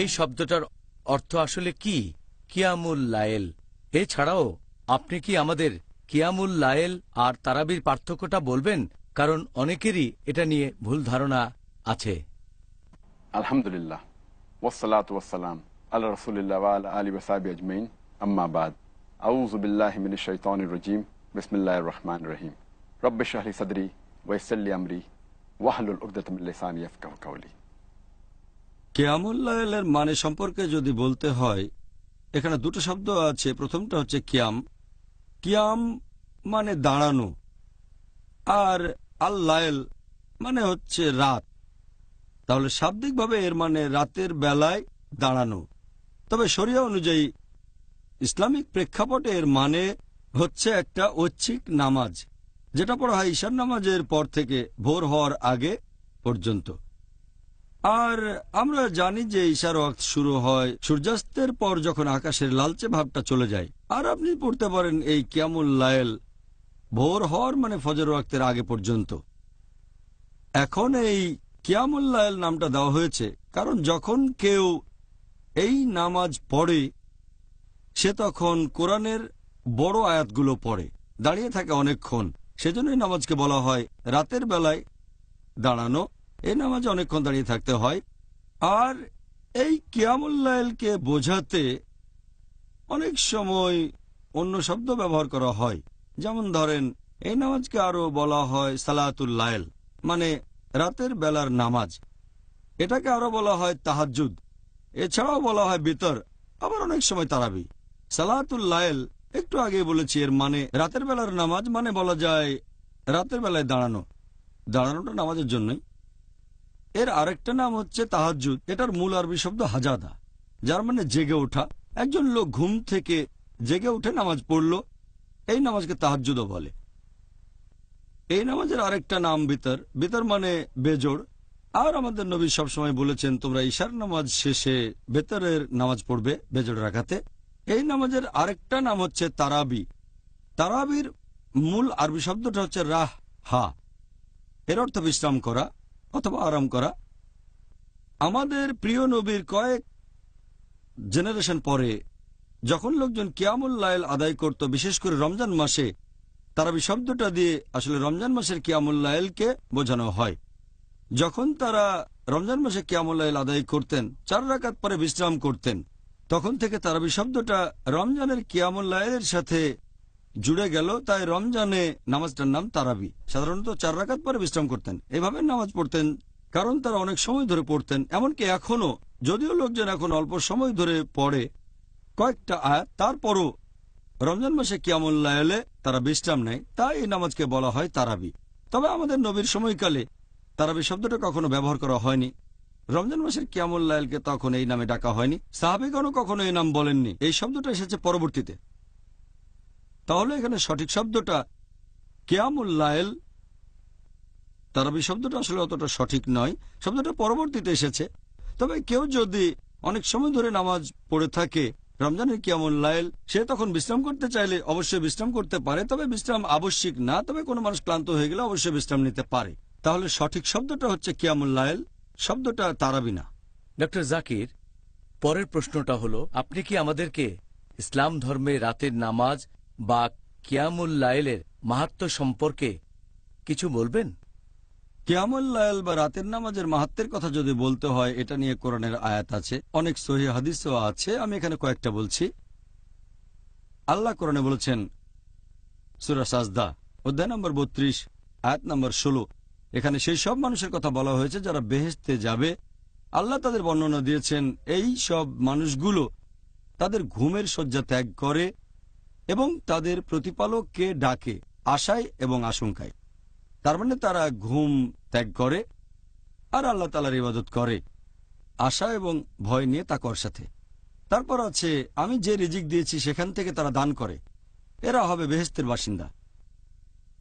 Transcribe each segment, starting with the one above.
এই শব্দটার অর্থ আসলে কি? কিয়ামুল লায়েল। এছাড়াও, আপনি কি আমাদের কিয়ামুল লায়েল আর তারাবির পার্থক্যটা বলবেন? কারণ অনেকেরই এটা নিয়ে ভুল ধারণা আছে। আলহামদুলিল্লাহ। ওয়াসালাত ওয়াসালাম আল্লাহ রসুলিল্লাহ আলী ওসাবি আজমাইন। আম্মাবাদ আউযু বিল্লাহি মিনাশ শাইতানির রাজিম। বিসমিল্লাহির রহমানির রহিম। রব্বি শাহরি সাদরি ওয়াইসাল্লি আমরি। ওয়াহলুল উকদাতাম মিন লিসানি কাওলি মানে সম্পর্কে যদি বলতে হয়, এখানে দুটো শব্দ আছে। প্রথমটা হচ্ছে কিয়াম। কিয়াম মানে দাঁড়ানো, আর আল্লায়েল মানে হচ্ছে রাত। তাহলে শাব্দিকভাবে এর মানে রাতের বেলায় দাঁড়ানো। তবে শরিয়া অনুযায়ী ইসলামিক প্রেক্ষাপটে এর মানে হচ্ছে একটা ঐচ্ছিক নামাজ, যেটা পড়া হয় ঈশান নামাজের পর থেকে ভোর হওয়ার আগে পর্যন্ত। আর আমরা জানি যে ঈশার ওয়াক্ত শুরু হয় সূর্যাস্তের পর যখন আকাশের লালচে ভাবটা চলে যায়। আর আপনি পড়তে পারেন এই কিয়ামুল লায়েল ভোর হওয়ার মানে ফজর ওয়াক্তের আগে পর্যন্ত। এখন এই কিয়ামুল লায়েল নামটা দেওয়া হয়েছে কারণ যখন কেউ এই নামাজ পড়ে, সে তখন কোরআনের বড় আয়াতগুলো পড়ে, দাঁড়িয়ে থাকে অনেকক্ষণ। সেজন্যই নামাজকে বলা হয় রাতের বেলায় দাঁড়ানো। এই নামাজে অনেকক্ষণ দাঁড়িয়ে থাকতে হয়। আর এই কিয়ামুল্লাইলকে বোঝাতে অনেক সময় অন্য শব্দ ব্যবহার করা হয়। যেমন ধরেন, এই নামাজকে আরও বলা হয় সালাতুল্লাইল মানে রাতের বেলার নামাজ। এটাকে আরও বলা হয় তাহাজুদ এছাড়াও বলা হয় বিতর, আবার অনেক সময় তারাবি। সালাতুল্লাইল একটু আগে বলেছি, এর মানে রাতের বেলার নামাজ মানে বলা যায় রাতের বেলায় দাঁড়ানো। দাঁড়ানোটা নামাজের জন্যই। এর আরেকটা নাম হচ্ছে তাহাজুদ এটার মূল আরবি শব্দ হাজাদা। যার মানে জেগে ওঠা। একজন লোক ঘুম থেকে জেগে উঠে নামাজ পড়ল। এই নামাজকে তাহাজুদও বলে। এই নামাজের আরেকটা নাম বিতর। বিতর মানে বেজোড়। আর আমাদের নবী সবসময় বলেছেন, তোমরা ঈশার নামাজ শেষে বেতরের নামাজ পড়বে, বেজোড় রাখাতে। এই নামাজের আরেকটা নাম হচ্ছে তারাবি। তারাবির মূল আরবি শব্দটা হচ্ছে রাহ, হা। এর অর্থ বিশ্রাম করা। অথবা আরাম করা। আমাদের প্রিয় নবীর কয়েক জেনারেশন পরে যখন লোকজন কিয়ামুল লাইল আদায় করত, বিশেষ করে রমজান মাসে, তারাবি শব্দটা দিয়ে আসলে রমজান মাসের কিয়ামুল লাইলকে বোঝানো হয়। যখন তারা রমজান মাসে কিয়ামুল লাইল আদায় করতেন, চার রাকাত পরে বিশ্রাম করতেন, তখন থেকে তারা তারাবি শব্দটা রমজানের কিয়ামুল লাইলের সাথে জুড়ে গেল, তাই রমজানে নামাজটার নাম তারাবি। সাধারণত চার রাকাত পরে বিশ্রাম করতেন। এভাবে নামাজ পড়তেন, কারণ তারা অনেক সময় ধরে পড়তেন। এমনকি এখনও, যদিও লোকজন এখন অল্প সময় ধরে পড়ে কয়েকটা আয়াত, তারপরও রমজান মাসে কিয়ামুল্লাহ এলে তারা বিশ্রাম নেয়, তাই এই নামাজকে বলা হয় তারাবি। তবে আমাদের নবীর সময়কালে তারাবি শব্দটা কখনো ব্যবহার করা হয়নি। রমজান মাসের কিয়ামুল্লাহকে তখন এই নামে ডাকা হয়নি। সাহাবিগণও কখনো এই নাম বলেননি। এই শব্দটা এসেছে পরবর্তীতে। তাহলে এখানে সঠিক শব্দটা কেয়ামুল্লায়েল তারাবি শব্দটা আসলে অতটা সঠিক নয়। শব্দটা পরবর্তীতে এসেছে। তবে কেউ যদি অনেক সময় ধরে নামাজ পড়ে থাকে, রমজানের কিয়ামুল্লায়েল সে তখন বিশ্রাম করতে চাইলে অবশ্যই বিশ্রাম করতে পারে। তবে বিশ্রাম আবশ্যিক না, তবে কোনো মানুষ ক্লান্ত হয়ে গেলে অবশ্যই বিশ্রাম নিতে পারে। তাহলে সঠিক শব্দটা হচ্ছে কিয়ামুল্লায়েল শব্দটা তারাবি না। ডক্টর জাকির, পরের প্রশ্নটা হলো, আপনি কি আমাদেরকে ইসলাম ধর্মে রাতের নামাজ বা কিয়ামুল লাইলের মাহাত্ম সম্পর্কে কিছু বলবেন? কিয়ামুল লায়ল বা রাতের নামাজের মাহাত্মের কথা যদি বলতে হয়, এটা নিয়ে কোরআনের আয়াত আছে, অনেক সহি হাদিসও আছে, আমি এখানে কয়েকটা বলছি। আল্লাহ কোরআনে বলেছেন, সুরা সাজদা, অধ্যায় নম্বর বত্রিশ, আয়াত নম্বর ষোলো। এখানে সেই সব মানুষের কথা বলা হয়েছে যারা বেহেস্তে যাবে। আল্লাহ তাদের বর্ণনা দিয়েছেন, এই সব মানুষগুলো তাদের ঘুমের শয্যা ত্যাগ করে এবং তাদের প্রতিপালককে ডাকে আশায় এবং আশঙ্কায়। তার মানে তারা ঘুম ত্যাগ করে আর আল্লাহ তালার ইবাদত করে। আশা এবং ভয় নিয়ে তাকর সাথে। তারপর আছে, আমি যে রিজিক দিয়েছি সেখান থেকে তারা দান করে। এরা হবে বেহেস্তের বাসিন্দা।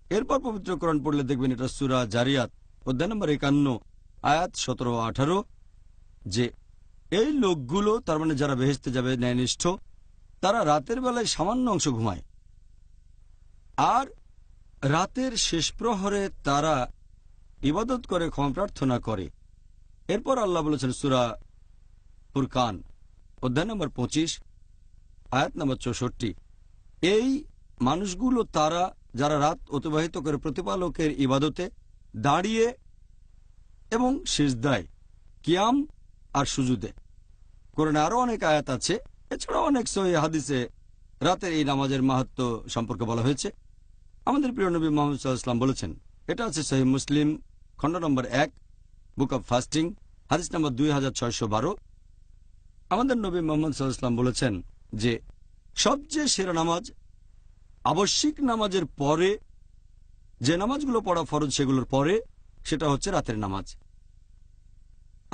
এরপর পবিত্র কোরআন পড়লে দেখবেন এটা সুরা জারিয়াত, অধ্যায় নম্বর একান্ন, আয়াত সতেরো আঠারো, যে এই লোকগুলো, তার মানে যারা বেহেস্তে যাবে, ন্যায়নিষ্ঠ তারা রাতের বেলায় সামান্য অংশ ঘুমায়। আর রাতের শেষ প্রহরে তারা ইবাদত করে, ক্ষমা প্রার্থনা করে। এরপর আল্লাহ বলেছেন, সুরা ফুরকান, অধ্যায় নম্বর পঁচিশ, আয়াত নম্বর চৌষট্টি। এই মানুষগুলো তারা, যারা রাত অতিবাহিত করে প্রতিপালকের ইবাদতে দাঁড়িয়ে এবং সিজদায়, কিয়াম আর সুজুদে। কোরআনে আরও অনেক আয়াত আছে। এছাড়া অনেক সহি হাদিসে রাতের এই নামাজের মাহাত্ম সম্পর্কে বলা হয়েছে। আমাদের প্রিয় নবী মোহাম্মদ সাল্লাহাম বলেছেন, এটা আছে সহি মুসলিম, খণ্ড নম্বর এক, বুক অব ফাস্টিং, হাদিস নম্বর দুই হাজার ছয়শো বারো। আমাদের নবী মোহাম্মদ সাল্লাহাম বলেছেন যে, সবচেয়ে সেরা নামাজ, আবশ্যিক নামাজের পরে, যে নামাজগুলো পড়া ফরজ সেগুলোর পরে, সেটা হচ্ছে রাতের নামাজ।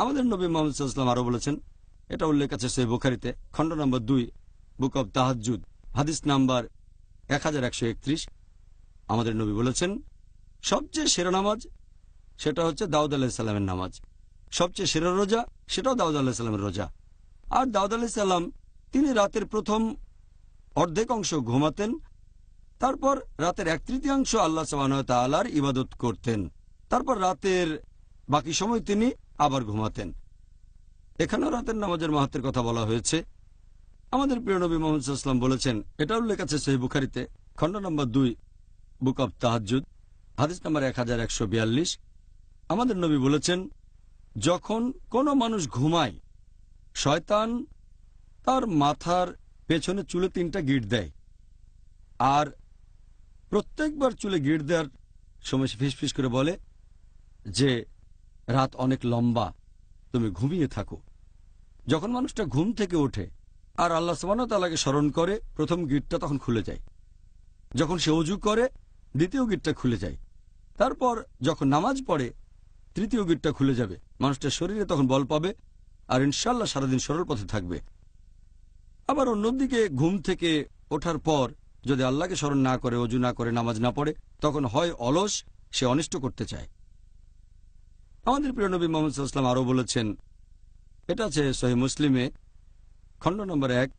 আমাদের নবী মোহাম্মদ সাল্লাম আরও বলেছেন এটা উল্লেখ আছে সেই বুখারিতে, খণ্ড নম্বর দুই, বুক অব তাহাজুদ হাদিস নাম্বার এক হাজার একশো একত্রিশ। আমাদের নবী বলেছেন, সবচেয়ে সেরা নামাজ সেটা হচ্ছে দাউদ আলাহিসাল্লামের নামাজ। সবচেয়ে সেরা রোজা সেটাও দাউদ আলাহিসাল্লামের রোজা। আর দাউদ আলাহিসাল্লাম তিনি রাতের প্রথম অর্ধেক অংশ ঘুমাতেন, তারপর রাতের এক তৃতীয়াংশ আল্লাহ তালার ইবাদত করতেন, তারপর রাতের বাকি সময় তিনি আবার ঘুমাতেন। এখানেও রাতের নামাজের মাহাত্মের কথা বলা হয়েছে। আমাদের প্রিয় নবী মোহাম্মদ বলেছেন এটা উল্লেখ আছে সেই বুখারিতে, খণ্ড নম্বর দুই, বুক অব তাহাজুদ হাদিস নম্বর এক হাজার একশো বিয়াল্লিশ। আমাদের নবী বলেছেন, যখন কোনো মানুষ ঘুমায়, শয়তান তার মাথার পেছনে চুলে তিনটা গিট দেয়। আর প্রত্যেকবার চুলে গিট দেওয়ার সময় সে ফিসফিস করে বলে যে, রাত অনেক লম্বা তুমি ঘুমিয়ে থাকো। যখন মানুষটা ঘুম থেকে ওঠে আর আল্লাহ তালাকে স্মরণ করে, প্রথম গিটটা তখন খুলে যায়। যখন সে অজু করে, দ্বিতীয় গিটটা খুলে যায়। তারপর যখন নামাজ পড়ে, তৃতীয় গিটটা খুলে যাবে। মানুষটার শরীরে তখন বল পাবে আর ইনশাল্লাহ সারাদিন সরল পথে থাকবে। আবার অন্যদিকে ঘুম থেকে ওঠার পর যদি আল্লাহকে স্মরণ না করে অজু না করে, নামাজ না পড়ে, তখন হয় অলস, সে অনিষ্ট করতে চায়। আমাদের প্রিয় নবী মোহাম্মদ সাল্লাম আরও বলেছেন, এটা আছে সহি মুসলিমে, খণ্ড নম্বর এক,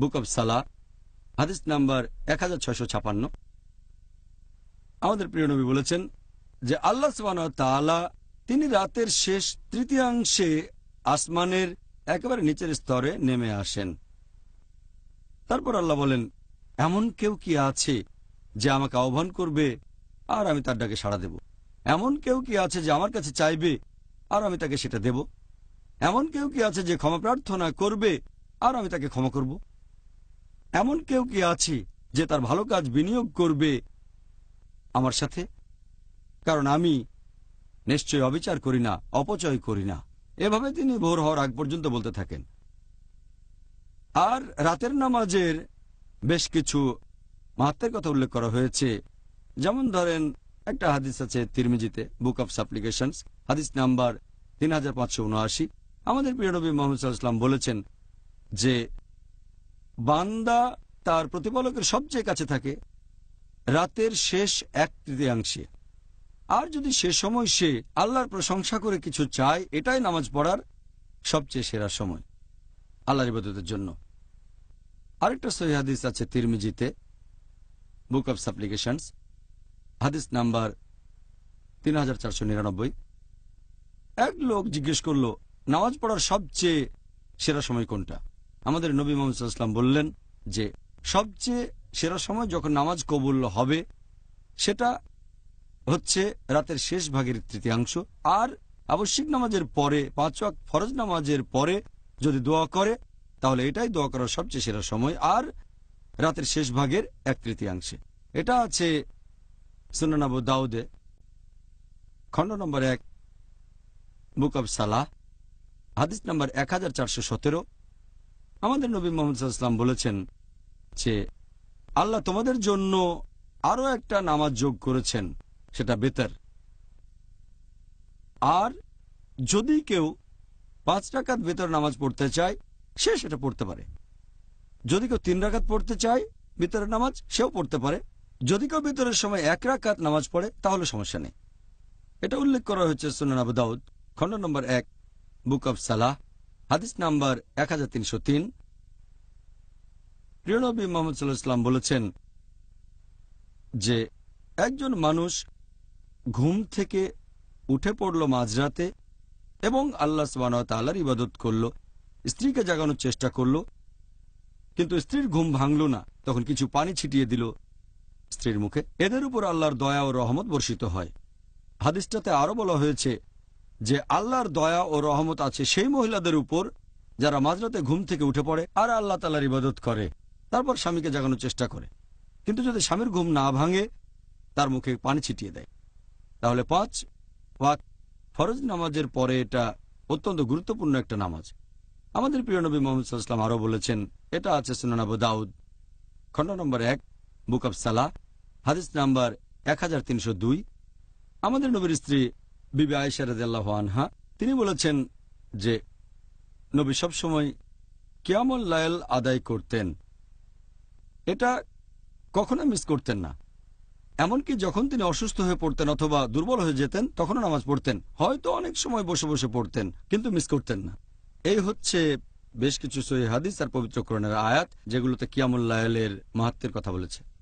বুক অব সালা হাদিস নাম্বার এক আমাদের প্রিয় নবী বলেছেন যে আল্লাহ সুবান তিনি রাতের শেষ তৃতীয়াংশে আসমানের একেবারে নিচের স্তরে নেমে আসেন। তারপর আল্লাহ বলেন, এমন কেউ কি আছে যে আমাকে আহ্বান করবে আর আমি তার ডাকে সাড়া দেব? এমন কেউ কি আছে যে আমার কাছে চাইবে আর আমি তাকে সেটা দেব? এমন কেউ কি আছে যে ক্ষমা প্রার্থনা করবে আর আমি তাকে ক্ষমা করব? এমন কেউ কি আছে যে তার ভালো কাজ বিনিয়োগ করবে আমার সাথে? কারণ আমি নিশ্চয় অবিচার করি না, অপচয় করি না। এভাবে তিনি ভোর হওয়ার আগ পর্যন্ত বলতে থাকেন। আর রাতের নামাজের বেশ কিছু মাহাত্মের কথা উল্লেখ করা হয়েছে। যেমন ধরেন একটা হাদিস আছে তিরমিজিতে বুক অব সাপ্লিকেশন হাদিস নাম্বার তিন হাজার পাঁচশো উনআশি। আমাদের প্রিয় নবী মোহাম্মদ বলেছেন যে, বান্দা তার প্রতিপালকের সবচেয়ে কাছে থাকে রাতের শেষ এক তৃতীয়াংশে। আর যদি সে সময় সে আল্লাহর প্রশংসা করে কিছু চায়, এটাই নামাজ পড়ার সবচেয়ে সেরা সময় আল্লাহর ইবাদতের জন্য। আরেকটা সহি হাদিস আছে তিরমিজিতে বুক অব সাপ্লিকেশনস হাদিস নাম্বার তিন হাজার চারশো নিরানব্বই। এক লোক জিজ্ঞেস করল, নামাজ পড়ার সবচেয়ে সেরা সময় কোনটা? আমাদের নবী মোহাম্মদ বললেন যে, সবচেয়ে সেরা সময় যখন নামাজ কবুল হবে, সেটা হচ্ছে রাতের শেষ ভাগের তৃতীয়াংশ। আর আবশ্যিক নামাজের পরে, পাঁচ ফরজ নামাজের পরে যদি দোয়া করে, তাহলে এটাই দোয়া করার সবচেয়ে সেরা সময়। আর রাতের শেষ ভাগের এক তৃতীয়াংশে। এটা আছে দাউদে নম্বর এক বুক অব সালাহ হাদিস নম্বর এক হাজার চারশো সতেরো। আমাদের নবী মোহাম্মদ বলেছেন যে, আল্লাহ তোমাদের জন্য আরও একটা নামাজ যোগ করেছেন, সেটা বেতার। আর যদি কেউ পাঁচ রাকাত বেতর নামাজ পড়তে চায়, সে সেটা পড়তে পারে। যদি কেউ তিন রাকাত পড়তে চায় বেতরের নামাজ, সেও পড়তে পারে। যদি কেউ বেতরের সময় এক রাকাত নামাজ পড়ে, তাহলে সমস্যা নেই। এটা উল্লেখ করা হয়েছে সুনান আবু দাউদ, খণ্ড নম্বর এক, বুক অব সালাহ, হাদিস নাম্বার এক হাজার তিনশো তিন। প্রিয়নবী মোহাম্মদ সাল্লাহ ইসলাম বলেছেন যে, একজন মানুষ ঘুম থেকে উঠে পড়ল মাঝরাতে এবং আল্লাহ তাল্লাহর ইবাদত করল, স্ত্রীকে জাগানোর চেষ্টা করল, কিন্তু স্ত্রীর ঘুম ভাঙল না, তখন কিছু পানি ছিটিয়ে দিল স্ত্রীর মুখে। এদের উপর আল্লাহর দয়া ও রহমত বর্ষিত হয়। হাদিসটাতে আরও বলা হয়েছে যে, আল্লাহর দয়া ও রহমত আছে সেই মহিলাদের উপর যারা মাঝরাতে ঘুম থেকে উঠে পড়ে আর আল্লাহ তালার ইবাদত করে, তারপর স্বামীকে জাগানোর চেষ্টা করে। কিন্তু যদি স্বামীর ঘুম না ভাঙে, তার মুখে পানি ছিটিয়ে দেয়। তাহলে পাঁচ ওয়াক ফরজ নামাজের পরে এটা অত্যন্ত গুরুত্বপূর্ণ একটা নামাজ। আমাদের প্রিয় নবী মোহাম্মদ সাল্লাম আরও বলেছেন, এটা আছে সুনান আবু দাউদ। খণ্ড নম্বর এক বুক অব সালাহ হাদিস নাম্বার এক হাজার তিনশো দুই। আমাদের নবীর স্ত্রী বিবি রাদিয়াল্লাহু আনহা, তিনি বলেছেন যে, নবী সবসময় কিয়ামল লায়ল আদায় করতেন। এটা কখনো মিস করতেন না। এমনকি যখন তিনি অসুস্থ হয়ে পড়তেন অথবা দুর্বল হয়ে যেতেন, তখনও নামাজ পড়তেন। হয়তো অনেক সময় বসে বসে পড়তেন, কিন্তু মিস করতেন না। এই হচ্ছে বেশ কিছু সহি হাদিস আর পবিত্রকরণের আয়াত, যেগুলোতে কিয়ামুল্লাহের মাহাত্মের কথা বলেছে।